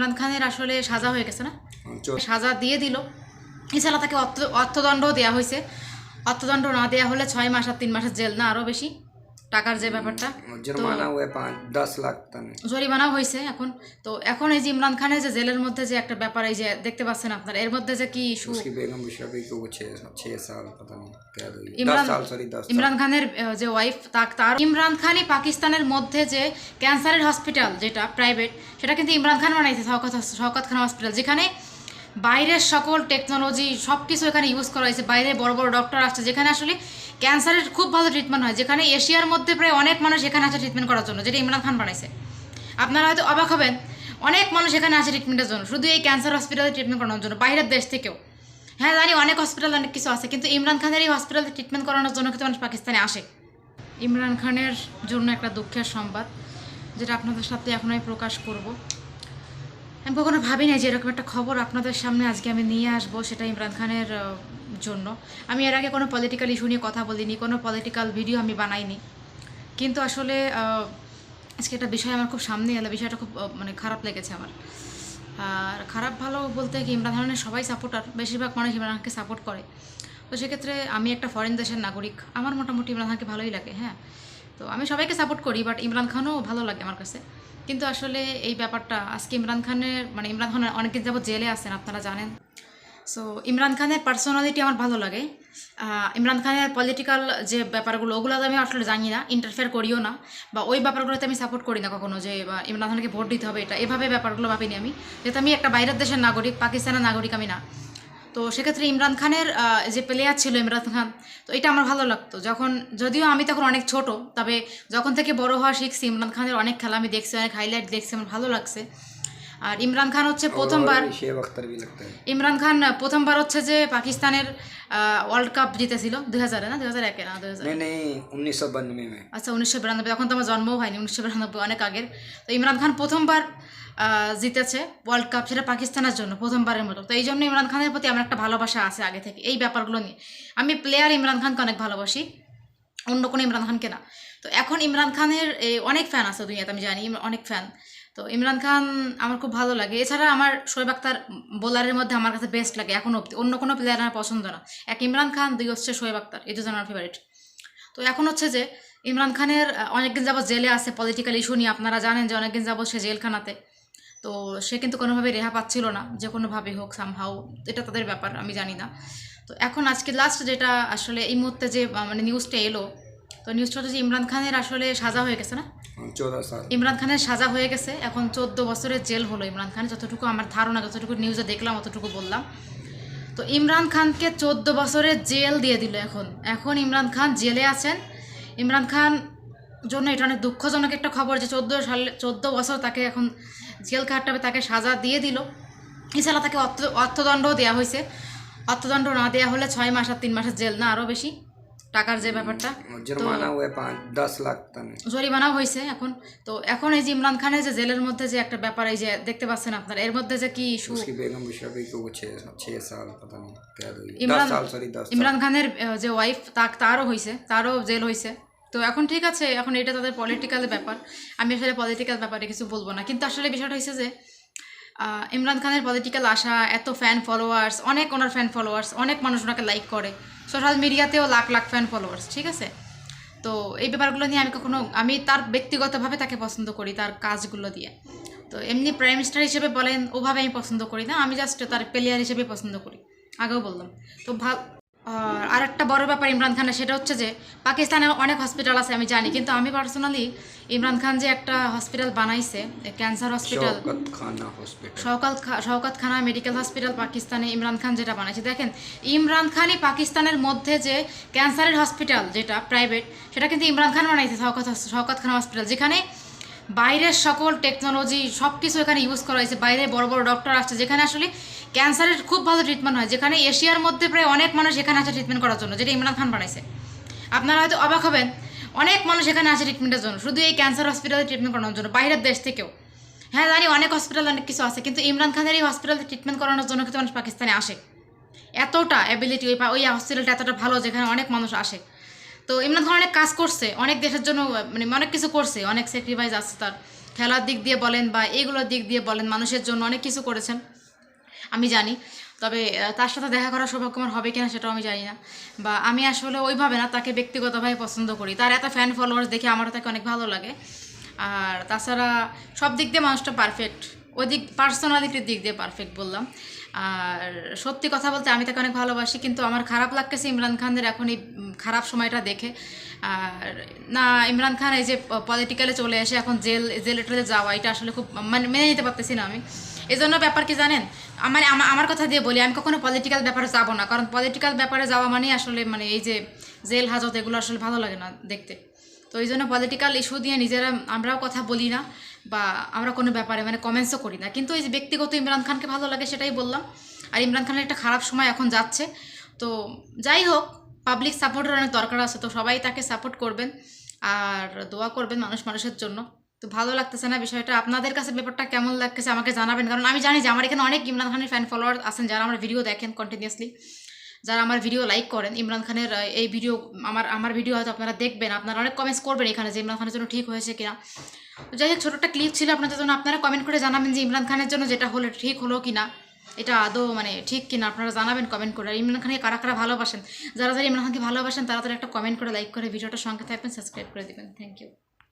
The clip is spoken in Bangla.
ইমরান খানের আসলে সাজা হয়ে গেছে না? সাজা দিয়ে দিল। এছাড়া তাকে অর্থ অর্থদণ্ডও দেওয়া হয়েছে। অর্থদণ্ড না দেওয়া হলে ছয় মাস আর তিন মাসের জেল না আরও বেশি। টাকার যে ব্যাপারটা জরিমানা হয়ে পাঁচ দশ লাখ জরিমানা হয়েছে এখন। তো এখন এই যে ইমরান খানের যে জেলের মধ্যে যে একটা ব্যাপার এই যে দেখতে পাচ্ছেন আপনারা এর মধ্যে যে কি ইস্যু? বেগম ইমরান খানের যে ওয়াইফ তাক তার ইমরান খানই পাকিস্তানের মধ্যে যে ক্যান্সারের হসপিটাল যেটা প্রাইভেট সেটা কিন্তু ইমরান খান বানাইছে শওকত শওকত খান হসপিটাল যেখানে বাইরের সকল টেকনোলজি সব কিছু এখানে ইউজ করা হয়েছে বাইরে বড় বড় ডক্টর আসছে যেখানে আসলে ক্যান্সারের খুব ভালো ট্রিটমেন্ট হয়, যেখানে এশিয়ার মধ্যে প্রায় অনেক মানুষ এখানে আসে ট্রিটমেন্ট করার জন্য, যেটা ইমরান খান বানাইছে। আপনারা হয়তো অবাক হবেন, অনেক মানুষ এখানে আসে ট্রিটমেন্টের জন্য, শুধু এই ক্যান্সার হসপিটালে ট্রিটমেন্ট করানোর জন্য, বাইরের দেশ থেকেও। হ্যাঁ জানি অনেক হসপিটাল অনেক কিছু আছে, কিন্তু ইমরান খানের এই হসপিটালে ট্রিটমেন্ট করানোর জন্য কিন্তু মানুষ পাকিস্তানে আসে। ইমরান খানের জন্য একটা দুঃখের সংবাদ, যেটা আপনাদের সাথে এখন আমি প্রকাশ করব। আমি কখনো ভাবি না যে এরকম একটা খবর আপনাদের সামনে আজকে আমি নিয়ে আসব, সেটা ইমরান খানের জন্য। আমি এর আগে কোনো পলিটিক্যাল ইস্যু নিয়ে কথা বলিনি, কোনো পলিটিক্যাল ভিডিও আমি বানাইনি। কিন্তু আসলে আজকে একটা বিষয় আমার খুব সামনে এলো, বিষয়টা খুব মানে খারাপ লেগেছে আমার। আর খারাপ ভালো বলতে কি ইমরান খানের সবাই সাপোর্টার বেশিরভাগ মানুষ ইমরান খানকে সাপোর্ট করে। তো সেক্ষেত্রে আমি একটা ফরেন দেশের নাগরিক, আমার মোটামুটি ইমরান খানকে ভালোই লাগে হ্যাঁ। তো আমি সবাইকে সাপোর্ট করি বাট ইমরান খানও ভালো লাগে আমার কাছে। কিন্তু আসলে এই ব্যাপারটা, আজকে ইমরান খানের মানে ইমরান খান অনেকদিন যাবত জেলে আছেন, আপনারা জানেন। সো ইমরান খানের পার্সোনালিটি আমার ভালো লাগে। ইমরান খানের পলিটিক্যাল যে ব্যাপারগুলো ওগুলো আমি আসলে জানি না ইন্টারফেয়ার করিও না, বা ওই ব্যাপারগুলোতে আমি সাপোর্ট করি না কখনো যে ইমরান খানকে ভোট দিতে হবে এটা, এভাবে ব্যাপারগুলো ভাবিনি আমি। যেহেতু আমি একটা বাইরের দেশের নাগরিক, পাকিস্তানের নাগরিক আমি না। তো সেক্ষেত্রে ইমরান খানের যে প্লেয়ার ছিল ইমরান খান, তো এটা আমার ভালো লাগতো। যখন, যদিও আমি তখন অনেক ছোট, তবে যখন থেকে বড় হওয়া শিখছি, ইমরান খানের অনেক খেলা আমি দেখছি, অনেক হাইলাইট দেখছি, আমার ভালো লাগছে। আর ইমরান খান হচ্ছে প্রথমবার ইমরান খান প্রথমবার হচ্ছে যে পাকিস্তানের ওয়ার্ল্ড কাপ জিতেছিল দু হাজারে না? দু হাজার একে না দু হাজার উনিশশো বিরানব্বই আচ্ছা উনিশশো বিরানব্বই এখন তো আমার জন্মও হয়নি উনিশশো বিরানব্বই অনেক আগের। তো ইমরান খান প্রথমবার জিতেছে ওয়ার্ল্ড কাপ সেটা পাকিস্তানের জন্য প্রথমবারের মতো। তো এই জন্য ইমরান খানের প্রতি আমার একটা ভালোবাসা আছে আগে থেকে এই ব্যাপারগুলো নিয়ে। আমি প্লেয়ার ইমরান খানকে অনেক ভালোবাসি অন্য কোনো ইমরান খানকে না। তো এখন ইমরান খানের অনেক ফ্যান আছে দুনিয়াতে আমি জানি অনেক ফ্যান তো ইমরান খান আমার খুব ভালো লাগে। এছাড়া আমার শোয়েব আক্তার বোলারের মধ্যে আমার কাছে বেস্ট লাগে, এখন অব্দি অন্য কোনো প্লেয়ার আমার পছন্দ না। এক ইমরান খান, দুই হচ্ছে শোয়েব আক্তার এই দুজন আমার ফেভারিট তো এখন হচ্ছে যে ইমরান খানের অনেকদিন যাবত জেলে আছে পলিটিক্যাল ইস্যু নিয়ে। আপনারা জানেন যে অনেকদিন যাবত সে জেলখানাতে। তো সে কিন্তু কোনোভাবে রেহা পাচ্ছিল না, যে কোনোভাবে হোক সামহাও এটা তাদের ব্যাপার, আমি জানি না। তো এখন আজকে লাস্ট যেটা আসলে এই মুহূর্তে যে মানে নিউজটা এলো তো নিউজ ছোট যে ইমরান খানের আসলে সাজা হয়ে গেছে না? ইমরান খানের সাজা হয়ে গেছে এখন চোদ্দ বছরের জেল হলো ইমরান খান। যতটুকু আমার ধারণা যতটুকু নিউজে দেখলাম অতটুকু বললাম। তো ইমরান খানকে চোদ্দ বছরের জেল দিয়ে দিল এখন। এখন ইমরান খান জেলে আছেন। ইমরান খান জন্য এটা অনেক দুঃখজনক একটা খবর যে চোদ্দ সালে চোদ্দ বছর তাকে এখন জেল খাটাবে তাকে সাজা দিয়ে দিল। এছাড়া তাকে অর্থ অর্থদণ্ডও দেওয়া হয়েছে। অর্থদণ্ড না দেওয়া হলে ছয় মাস আর তিন মাসের জেল না আরও বেশি। টাকার যে ব্যাপারটা জরিমানাও হয়েছে এখন। তো এখন এই যে ইমরান খানের যে জেলের মধ্যে যে একটা ব্যাপার এই যে দেখতে পাচ্ছেন আপনারা এর মধ্যে যে কি ইমরান খানের যে ওয়াইফ তারও হয়েছে তারও জেল হয়েছে। তো এখন ঠিক আছে এখন এটা তাদের পলিটিক্যাল ব্যাপার। আমি আসলে পলিটিক্যাল ব্যাপারে কিছু বলব না। কিন্তু আসলে বিষয়টা হয়েছে যে ইমরান খানের পলিটিক্যাল আসা এত ফ্যান ফলোয়ার্স অনেক ওনার ফ্যান ফলোয়ার্স অনেক মানুষ ওনাকে লাইক করে। সোশ্যাল মিডিয়াতেও লাখ লাখ ফ্যান ফলোয়ার্স ঠিক আছে? তো এই ব্যাপারগুলো নিয়ে আমি কখনো, আমি তার ব্যক্তিগতভাবে তাকে পছন্দ করি, তার কাজগুলো দিয়ে। তো এমনি প্রাইম মিনিস্টার হিসেবে বলেন, ওভাবে আমি পছন্দ করি না, আমি জাস্ট তার প্লেয়ার হিসেবে পছন্দ করি। আগেও বললাম। তো ভালো আর একটা বড় ব্যাপার ইমরান খানের সেটা হচ্ছে যে পাকিস্তানে অনেক হসপিটাল আছে আমি জানি কিন্তু আমি পার্সোনালি ইমরান খান যে একটা হসপিটাল বানাইছে ক্যান্সার হসপিটাল শওকাত শওকাত খানা মেডিকেল হসপিটাল পাকিস্তানে ইমরান খান যেটা বানাইছে। দেখেন ইমরান খানই পাকিস্তানের মধ্যে যে ক্যান্সারের হসপিটাল যেটা প্রাইভেট সেটা কিন্তু ইমরান খান বানাইছে শওকাত শওকাত খানা হসপিটাল যেখানে বাইরের সকল টেকনোলজি সব কিছু এখানে ইউজ করা হয়েছে। বাইরে বড় বড় ডক্টর আসছে, যেখানে আসলে ক্যান্সারের খুব ভালো ট্রিটমেন্ট হয়। যেখানে এশিয়ার মধ্যে প্রায় অনেক মানুষ এখানে আসে ট্রিটমেন্ট করার জন্য, যেটা ইমরান খান বানাইছে। আপনারা হয়তো অবাক হবেন, অনেক মানুষ এখানে আসে ট্রিটমেন্টের জন্য, শুধু এই ক্যান্সার হসপিটালে ট্রিটমেন্ট করানোর জন্য, বাইরের দেশ থেকেও। হ্যাঁ জানি অনেক হসপিটাল অনেক কিছু আছে, কিন্তু ইমরান খানের এই হসপিটালে ট্রিটমেন্ট করানোর জন্য কিন্তু মানুষ পাকিস্তানে আসে। এতটা অ্যাবিলিটি ওই ওই হসপিটালটা এতটা ভালো, যেখানে অনেক মানুষ আসে। তো খান অনেক কাজ করছে, অনেক দেশের জন্য মানে অনেক কিছু করছে, অনেক স্যাক্রিফাইস আছে তার। খেলার দিক দিয়ে বলেন বা এইগুলোর দিক দিয়ে বলেন, মানুষের জন্য অনেক কিছু করেছেন, আমি জানি। তবে তার সাথে দেখা করার সৌভাগ্য আমার হবে কিনা সেটাও আমি জানি না। বা আমি আসলে ওইভাবে না, তাকে ব্যক্তিগতভাবে পছন্দ করি। তার এত ফ্যান ফলোয়ার্স দেখে আমারও তাকে অনেক ভালো লাগে। আর তাছাড়া সব দিক দিয়ে মানুষটা পারফেক্ট ওই দিক পার্সোনালিটির দিক দিয়ে পারফেক্ট বললাম। আর সত্যি কথা বলতে আমি তাকে অনেক ভালোবাসি, কিন্তু আমার খারাপ লাগতেছে ইমরান খানদের এখন এই খারাপ সময়টা দেখে। আর না, ইমরান খান এই যে পলিটিক্যালে চলে এসে এখন জেল জেলে টেলে যাওয়া, এটা আসলে খুব মানে মেনে নিতে পারতেছি না আমি। এই জন্য ব্যাপার কি জানেন? আমা- আমার কথা দিয়ে বলি, আমি কখনো পলিটিক্যাল ব্যাপারে যাব না, কারণ পলিটিক্যাল ব্যাপারে যাওয়া মানেই আসলে মানে এই যে জেল, হাজত, এগুলো আসলে ভালো লাগে না দেখতে। তো এই জন্য পলিটিক্যাল ইস্যু দিয়ে নিজেরা আমরাও কথা বলি না বা আমরা কোনো ব্যাপারে মানে কমেন্টসও করি না। কিন্তু এই যে ব্যক্তিগত ইমরান খানকে ভালো লাগে সেটাই বললাম। আর ইমরান খানের একটা খারাপ সময় এখন যাচ্ছে। তো যাই হোক পাবলিক সাপোর্টের অনেক দরকার আছে, তো সবাই তাকে সাপোর্ট করবেন। আর দোয়া করবেন মানুষ মানুষের জন্য। তো ভালো লাগতেছে না বিষয়টা। আপনাদের কাছে ব্যাপারটা কেমন লাগতেছে আমাকে জানাবেন। কারণ আমি জানি যে আমার এখানে অনেক ইমরান খানের ফ্যান ফলোয়ার আছেন, যারা আমার ভিডিও দেখেন কন্টিনিউয়াসলি যারা আমার ভিডিও লাইক করেন, ইমরান খানের এই ভিডিও আমার আমার ভিডিও হয়তো আপনারা দেখবেন, আপনারা অনেক কমেন্টস করবেন এখানে যে ইমরান খানের জন্য ঠিক হয়েছে কিনা। তো যাই হোক ছোটো একটা ক্লিপ ছিল, আপনাদের জন্য আপনারা কমেন্ট করে জানাবেন যে ইমরান খানের জন্য যেটা হলো ঠিক হলো কিনা। এটা আদৌ মানে ঠিক কিনা, আপনারা জানাবেন কমেন্ট করে। আর ইমরান খানকে কারা কারা ভালোবাসেন? যারা যারা ইমরান খানকে ভালোবাসেন, তারা তারা একটা কমেন্ট করে লাইক করে, ভিডিওটার সঙ্গে থাকবেন সাবস্ক্রাইব করে দেবেন। Thank you